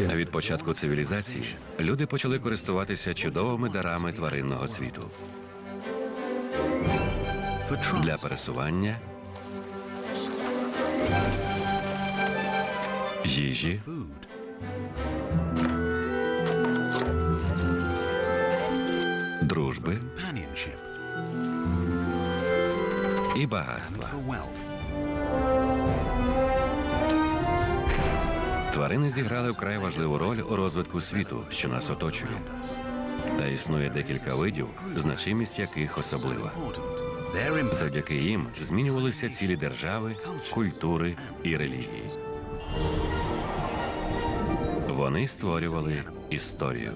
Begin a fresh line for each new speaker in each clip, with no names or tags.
Від початку цивілізації люди почали користуватися чудовими дарами тваринного світу. Для пересування, їжі, дружби. І багатства. Тварини зіграли вкрай важливу роль у розвитку світу, що нас оточує. Та існує декілька видів, значимість яких особлива. Завдяки їм змінювалися цілі держави, культури і релігії. Вони створювали історію.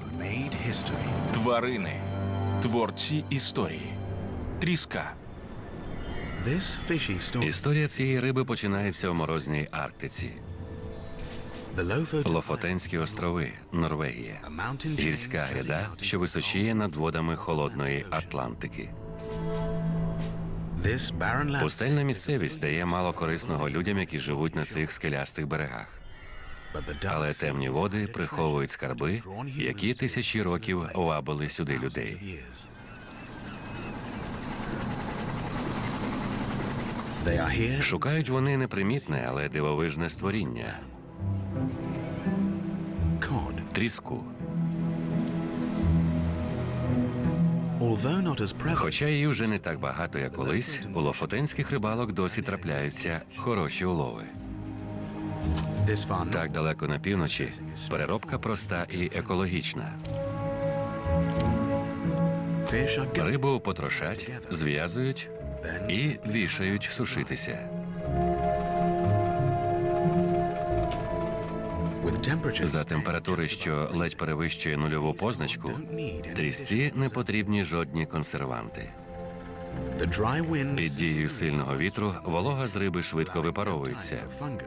Тварини. Творці історії. Тріска.
Історія цієї риби починається у морозній Арктиці, Лофотенські острови, Норвегія, гірська гряда, що височіє над водами холодної Атлантики. Пустельна місцевість дає мало корисного людям, які живуть на цих скелястих берегах. Але темні води приховують скарби, які тисячі років вабили сюди людей. Шукають вони непримітне, але дивовижне створіння
cod.
тріску. Хоча її вже не так багато, як колись, у лофотенських рибалок досі трапляються хороші улови. Так далеко на півночі переробка проста і екологічна. Рибу потрошать, зв'язують і вішають сушитися. За температури, що ледь перевищує нульову позначку, трісці не потрібні жодні консерванти. Під дією сильного вітру волога з риби швидко випаровується.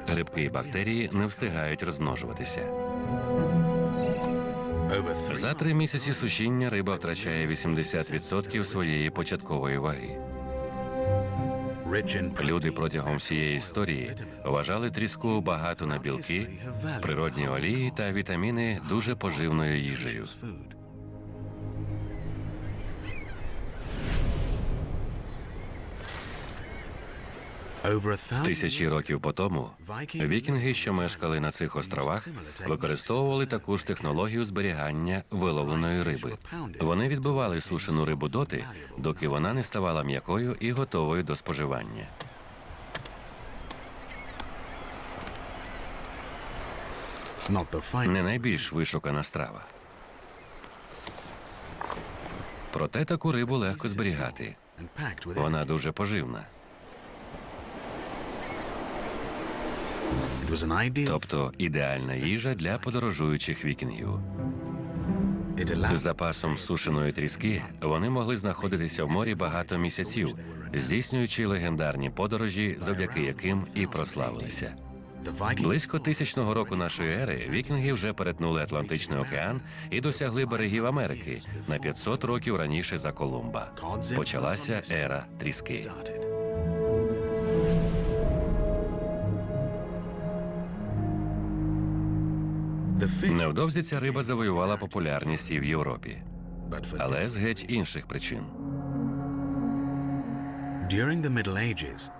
Грибки і бактерії не встигають розмножуватися. За три місяці сушіння риба втрачає 80% своєї початкової ваги. Люди протягом всієї історії вважали тріску багато на білки, природні олії та вітаміни дуже поживною їжею. Тисячі років по тому вікінги, що мешкали на цих островах, використовували таку ж технологію зберігання виловленої риби. Вони відбивали сушену рибу доти, доки вона не ставала м'якою і готовою до споживання. Не найбільш вишукана страва. Проте таку рибу легко зберігати. Вона дуже поживна. Тобто ідеальна їжа для подорожуючих вікінгів. З запасом сушеної тріски вони могли знаходитися в морі багато місяців, здійснюючи легендарні подорожі, завдяки яким і прославилися. Близько тисячного року нашої ери вікінги вже перетнули Атлантичний океан і досягли берегів Америки на 500 років раніше за Колумба. Почалася ера тріски. Невдовзі ця риба завоювала популярність і в Європі, але з геть інших причин.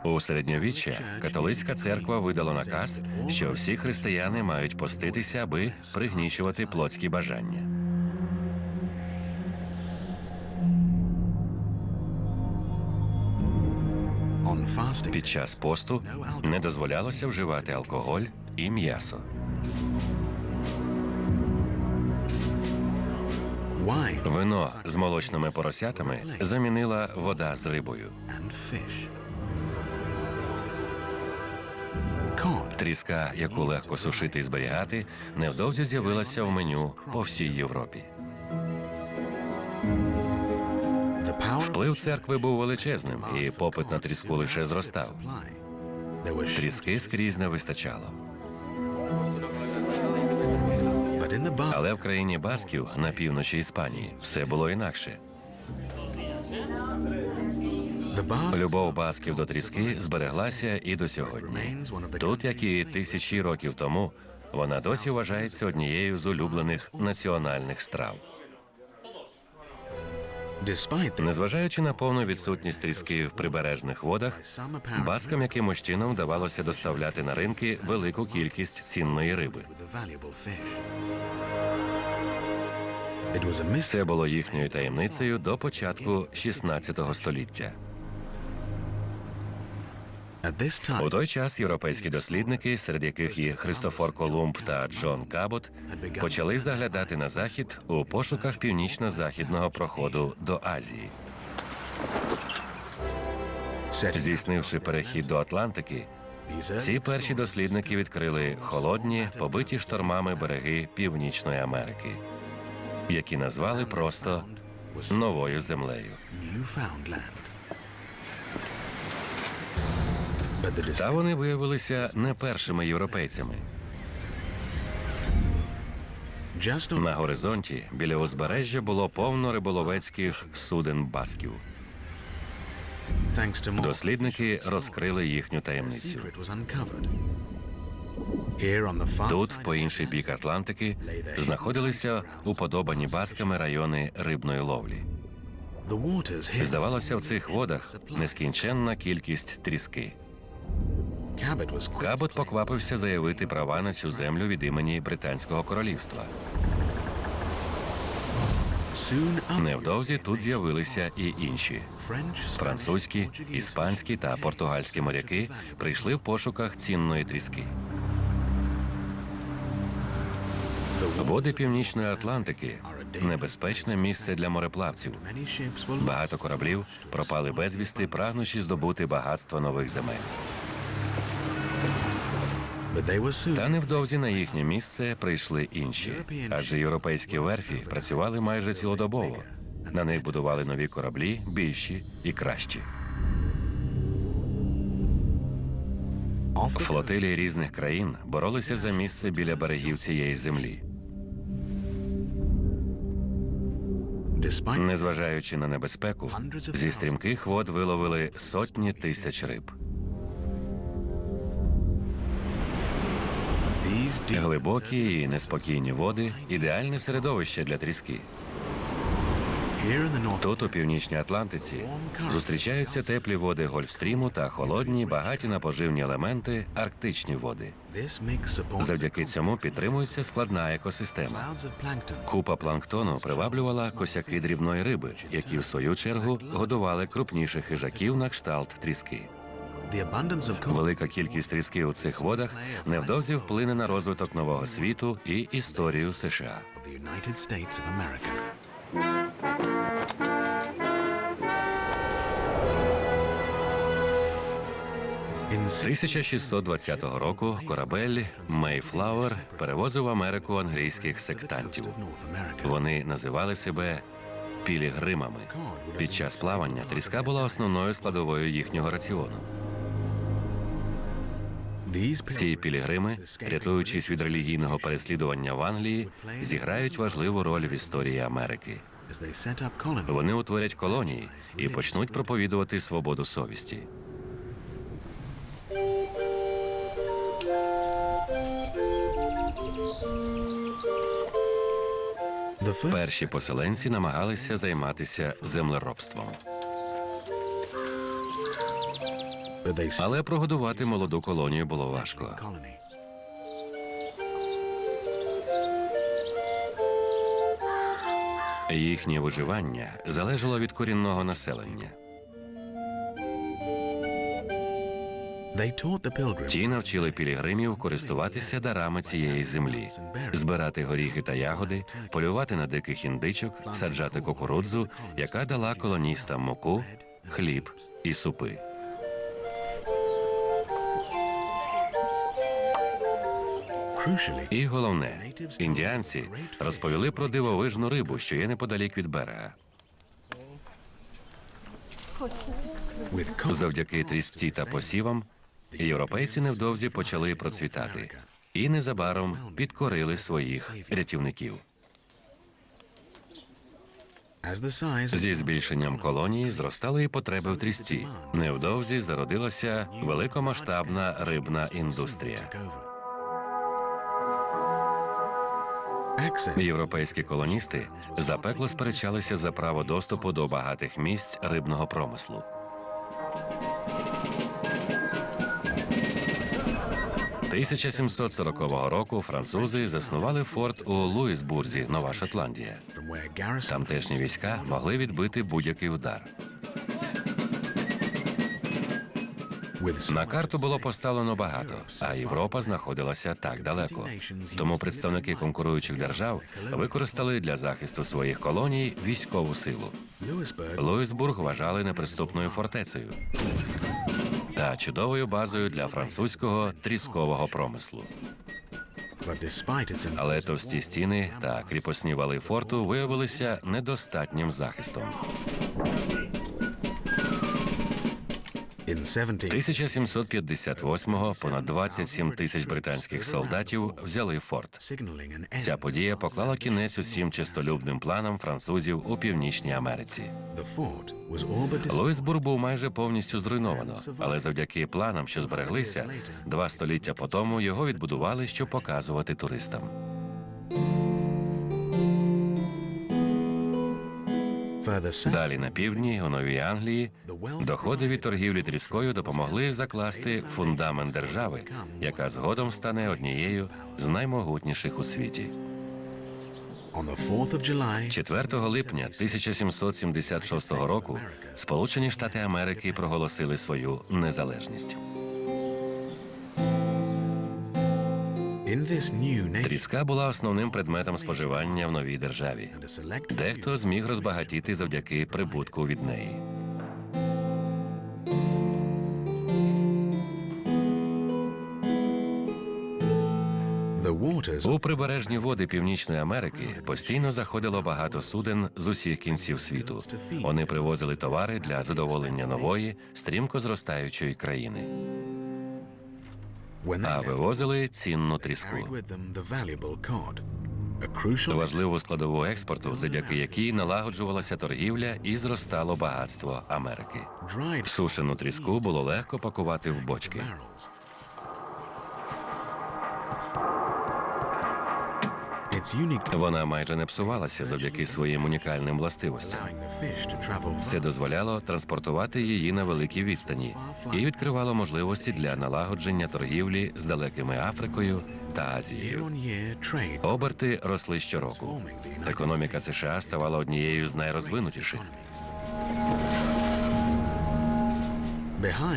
У середньовіччя католицька церква видала наказ, що всі християни мають поститися, аби пригнічувати плотські бажання. Під час посту не дозволялося вживати алкоголь і м'ясо. Вино з молочними поросятами замінила вода з рибою. Тріска, яку легко сушити і зберігати, невдовзі з'явилася в меню по всій Європі. Вплив церкви був величезним, і попит на тріску лише зростав. Тріски скрізь не вистачало. Але в країні Басків на півночі Іспанії все було інакше. Любов басків до тріски збереглася і до сьогодні. Тут, як і тисячі років тому, Вона досі вважається однією з улюблених національних страв. Незважаючи на повну відсутність тріски в прибережних водах, баскам якимось чином вдавалося доставляти на ринки велику кількість цінної риби. Це було їхньою таємницею до початку 16 століття. У той час європейські дослідники, серед яких є Христофор Колумб та Джон Кабот, почали заглядати на захід у пошуках північно-західного проходу до Азії. Здійснивши перехід до Атлантики, ці перші дослідники відкрили холодні, побиті штормами береги Північної Америки, які назвали просто новою землею. Та вони виявилися не першими європейцями. На горизонті біля узбережжя було повно риболовецьких суден басків. Дослідники розкрили їхню таємницю. Тут, по інший бік Атлантики, знаходилися уподобані басками райони рибної ловлі. Здавалося, в цих водах нескінченна кількість тріски. Кабот поквапився заявити права на цю землю від імені Британського королівства. Невдовзі тут з'явилися і інші. Французькі, іспанські та португальські моряки прийшли в пошуках цінної тріски. Води Північної Атлантики небезпечне місце для мореплавців. Багато кораблів пропали безвісти, прагнучи здобути багатство нових земель. Та невдовзі на їхнє місце прийшли інші, адже європейські верфі працювали майже цілодобово. На них будували нові кораблі, більші і кращі. Флотилії різних країн боролися за місце біля берегів цієї землі. Незважаючи на небезпеку, зі стрімких вод виловили сотні тисяч риб. Глибокі і неспокійні води ідеальне середовище для тріски. Тут, у північній Атлантиці, зустрічаються теплі води Гольфстріму та холодні, багаті на поживні елементи арктичні води. Завдяки цьому підтримується складна екосистема. Купа планктону приваблювала косяки дрібної риби, які в свою чергу годували крупніших хижаків на кшталт тріски. Велика кількість тріски у цих водах невдовзі вплине на розвиток нового світу і історію США. З 1620 року корабель Мейфлауер перевозив в Америку англійських сектантів. Вони називали себе пілігримами. Під час плавання тріска була основною складовою їхнього раціону. Ці пілігрими, рятуючись від релігійного переслідування в Англії, зіграють важливу роль в історії Америки. Вони утворять колонії і почнуть проповідувати свободу совісті. Перші поселенці намагалися займатися землеробством, але прогодувати молоду колонію було важко. Їхнє виживання залежало від корінного населення. Ті навчили пілігримів користуватися дарами цієї землі, збирати горіхи та ягоди, полювати на диких індичок, саджати кукурудзу, яка дала колоністам муку, хліб і супи. І головне, індіанці розповіли про дивовижну рибу, що є неподалік від берега. Завдяки трісці та посівам європейці невдовзі почали процвітати і незабаром підкорили своїх рятівників. Зі збільшенням колонії зростали і потреби в трісці. Невдовзі зародилася великомасштабна рибна індустрія. Європейські колоністи запекло сперечалися за право доступу до багатих місць рибного промислу. – 1740 року французи заснували форт у Луїсбурзі, Нова Шотландія. Тамтешні війська могли відбити будь-який удар. На карту було поставлено багато, а Європа знаходилася так далеко. Тому представники конкуруючих держав використали для захисту своїх колоній військову силу. Луїсбург вважали неприступною фортецею та чудовою базою для французького тріскового промислу. Але товсті стіни та кріпосні вали форту виявилися недостатнім захистом. 1758-го понад 27 тисяч британських солдатів взяли форт. Ця подія поклала кінець усім чистолюбним планам французів у північній Америці. Луїсбург був майже повністю зруйновано, але завдяки планам, що збереглися, два століття по тому його відбудували, щоб показувати туристам. Далі на півдні, у Новій Англії, доходи від торгівлі тріскою допомогли закласти фундамент держави, яка згодом стане однією з наймогутніших у світі.
on the 4th of July
4 липня 1776 року Сполучені Штати Америки проголосили свою незалежність. Тріска була основним предметом споживання в новій державі. Дехто зміг розбагатіти завдяки прибутку від неї. У прибережні води Північної Америки постійно заходило багато суден з усіх кінців світу. Вони привозили товари для задоволення нової, стрімко зростаючої країни, а вивозили цінну тріску. Важливу складову експорту, завдяки якій налагоджувалася торгівля і зростало багатство Америки. Сушену тріску було легко пакувати в бочки. Вона майже не псувалася завдяки своїм унікальним властивостям. Це дозволяло транспортувати її на великій відстані і відкривало можливості для налагодження торгівлі з далекими Африкою та Азією. Оберти росли щороку. Економіка США ставала однією з найрозвинутіших.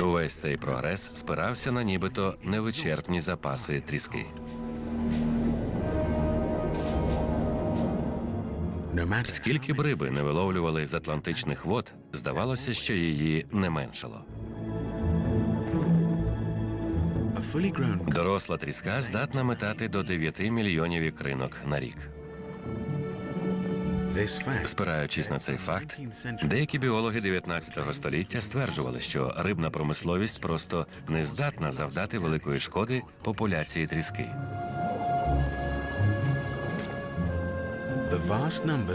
Увесь цей прогрес спирався на нібито невичерпні запаси тріски. Скільки б риби не виловлювали з атлантичних вод, здавалося, що її не меншало. Доросла тріска здатна метати до 9 мільйонів ікринок на рік. Спираючись на цей факт, деякі біологи 19 століття стверджували, що рибна промисловість просто не здатна завдати великої шкоди популяції тріски.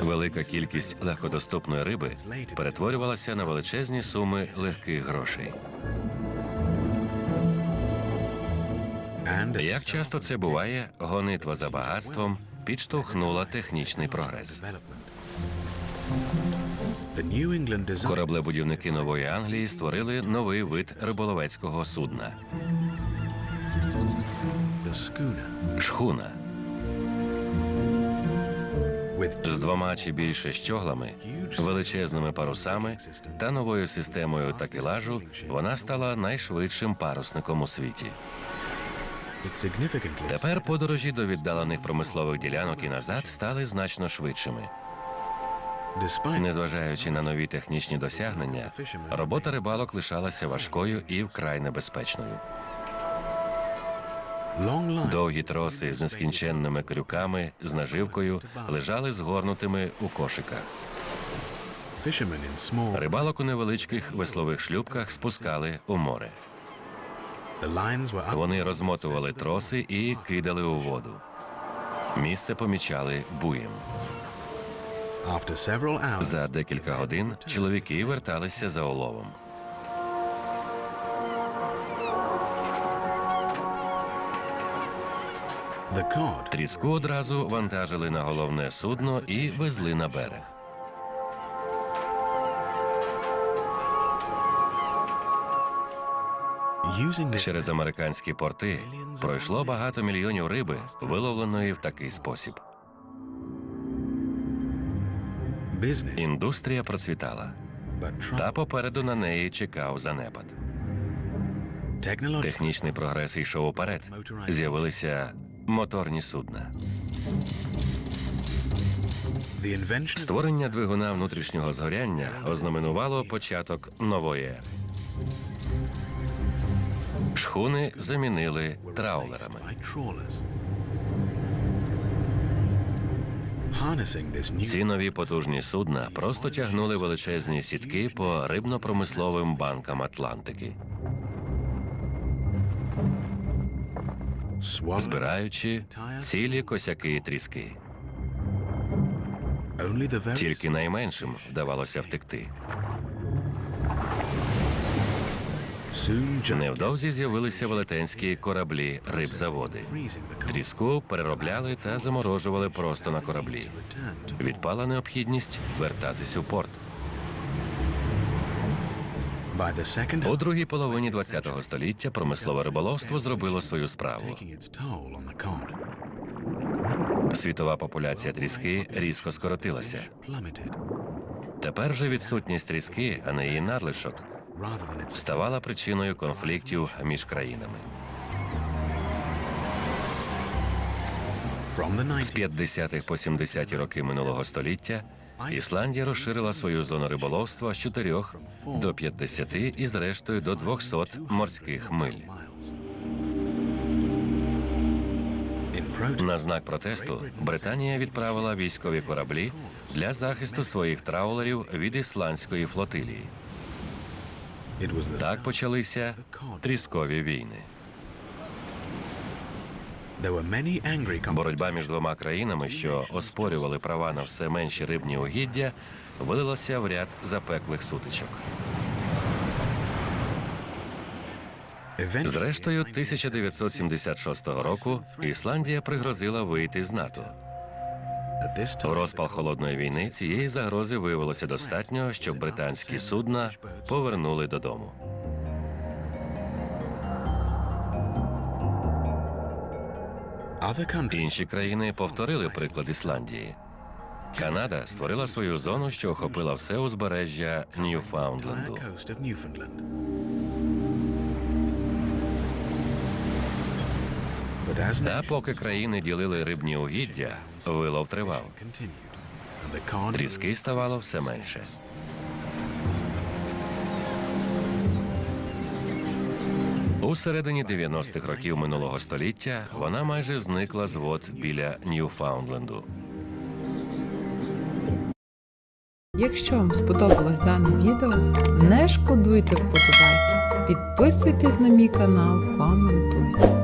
Велика кількість легкодоступної риби перетворювалася на величезні суми легких грошей. Як часто це буває, гонитва за багатством підштовхнула технічний прогрес. Кораблебудівники Нової Англії створили новий вид риболовецького судна шхуна. З двома чи більше щоглами, величезними парусами та новою системою такелажу вона стала найшвидшим парусником у світі. Тепер подорожі до віддалених промислових ділянок і назад стали значно швидшими. Незважаючи на нові технічні досягнення, робота рибалок лишалася важкою і вкрай небезпечною. Довгі троси з нескінченними крюками з наживкою лежали згорнутими у кошиках. Рибалок у невеличких веслових шлюпках спускали у море. Вони розмотували троси і кидали у воду. Місце помічали буєм. За декілька годин чоловіки верталися за оловом. Тріску одразу вантажили на головне судно і везли на берег. Через американські порти пройшло багато мільйонів риби, виловленої в такий спосіб. Індустрія процвітала, та попереду на неї чекав занепад. Технічний прогрес йшов уперед. З'явилися моторні судна. Створення двигуна внутрішнього згоряння ознаменувало початок нової ери. Шхуни замінили траулерами. Ці нові потужні судна просто тягнули величезні сітки по рибно-промисловим банкам Атлантики, збираючи цілі косяки і тріски. Тільки найменшим вдавалося втекти. Невдовзі з'явилися велетенські кораблі рибзаводи. Тріску переробляли та заморожували просто на кораблі. Відпала необхідність вертатись у порт. У другій половині ХХ століття промислове риболовство зробило свою справу. Світова популяція тріски різко скоротилася. Тепер же відсутність тріски, а не її надлишок, ставала причиною конфліктів між країнами. З 50-х по 70-ті роки минулого століття Ісландія розширила свою зону риболовства з 4 до 50 і зрештою до 200 морських миль. На знак протесту Британія відправила військові кораблі для захисту своїх траулерів від ісландської флотилії. Так почалися тріскові війни. Боротьба між двома країнами, що оспорювали права на все менші рибні угіддя, вилилася в ряд запеклих сутичок. Зрештою, 1976 року Ісландія пригрозила вийти з НАТО.
time
розпал холодної війни цієї загрози виявилося достатньо, щоб британські судна повернули додому. Інші країни повторили приклад Ісландії. Канада створила свою зону, що охопила все узбережжя Ньюфаундленду. Та поки країни ділили рибні угіддя, вилов тривав. Тріски ставало все менше. У середині 90-х років минулого століття вона майже зникла з вод біля Ньюфаундленду.
Якщо вам сподобалось дане відео, не шкодуйте вподобайки, підписуйтесь на мій канал, коментуйте.